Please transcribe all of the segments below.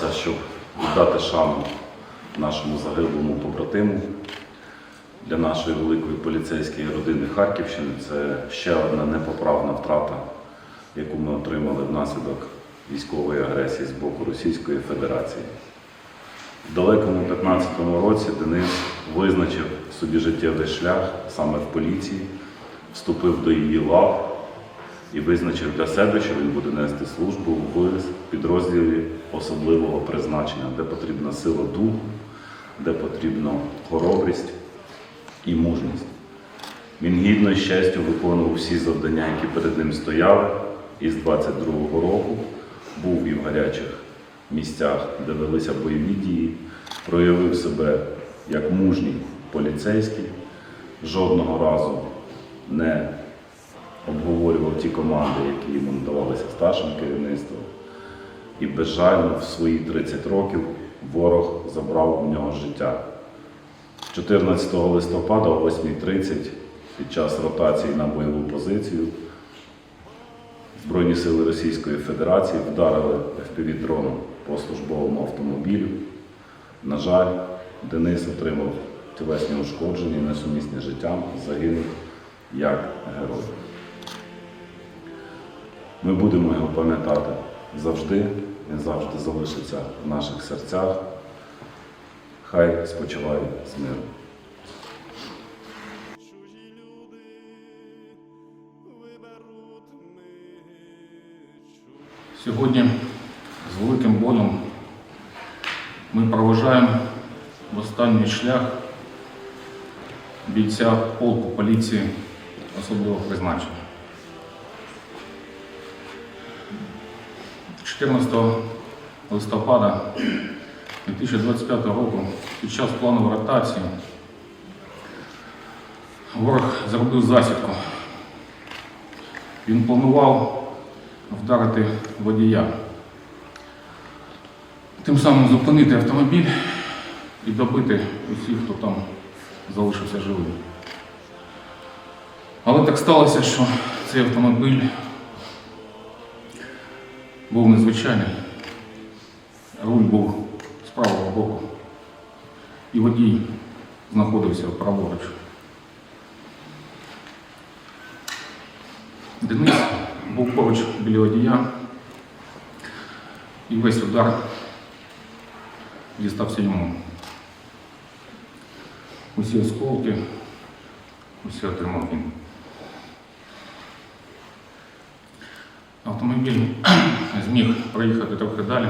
Зібралися, щоб віддати шану нашому загиблому побратиму. Для нашої великої поліцейської родини Харківщини це ще одна непоправна втрата, яку ми отримали внаслідок військової агресії з боку Російської Федерації. В далекому 15-му році Денис визначив собі життєвий шлях саме в поліції, вступив до її лав і визначив для себе, що він буде нести службу в підрозділі особливого призначення, де потрібна сила духу, де потрібна хоробрість і мужність. Він гідно і з честю виконував всі завдання, які перед ним стояли, і з 22-го року був і в гарячих місцях, де велися бойові дії, проявив себе як мужній поліцейський, жодного разу не обговорював ті команди, які йому надавалися старшим керівництвом. І безжально в свої 30 років ворог забрав у нього життя. 14 листопада о 8.30 під час ротації на бойову позицію Збройні сили Російської Федерації вдарили FPV-дроном по службовому автомобілю. На жаль, Денис отримав тілесні ушкодження і несумісні життям, загинув як герой. Ми будемо його пам'ятати завжди, він завжди залишиться в наших серцях. Хай спочиває з миром. Сьогодні з великим болем ми проважаємо в останній шлях бійця полку поліції особливого призначення. 14 листопада 2025 року під час планової ротації ворог зробив засідку. Він планував вдарити водія. Тим самим зупинити автомобіль і добити усіх, хто там залишився живим. Але так сталося, що цей автомобіль був незвичайний. Руль був з правого боку. І водій знаходився праворуч. Денис був поруч біля водія, і весь удар дістався йому. Усі осколки, усі отримав він. Автомобіль зміг проїхати трохи далі.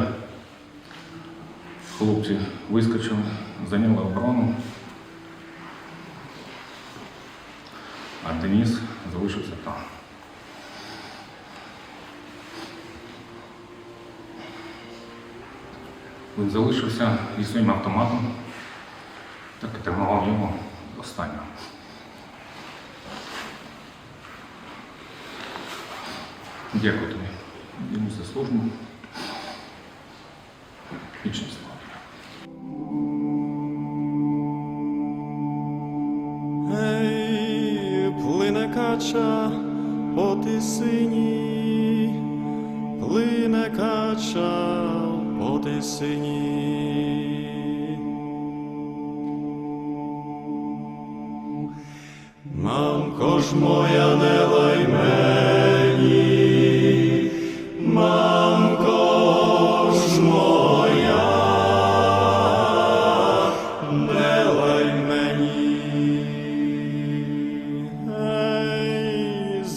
Хлопці вискочили, зайняли оборону, а Деніс залишився там. Він залишився зі своїм автоматом, так і тримав його останнього. Дякую тобі. Йому за службу. Вічна слава. Ей, плине кача по тисині, плине кача по тисині. Мамко ж моя не лай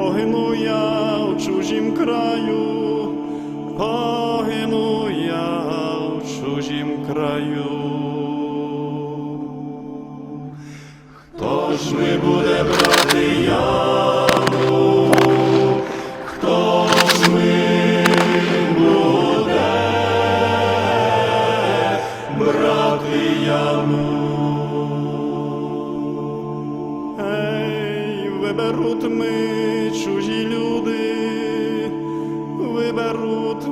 погину я в чужім краю, погину я в чужім краю. Хто ж ми буде брати я, Хто ж ми буде брати яму? Ей, виберуть ми чужі люди виберуть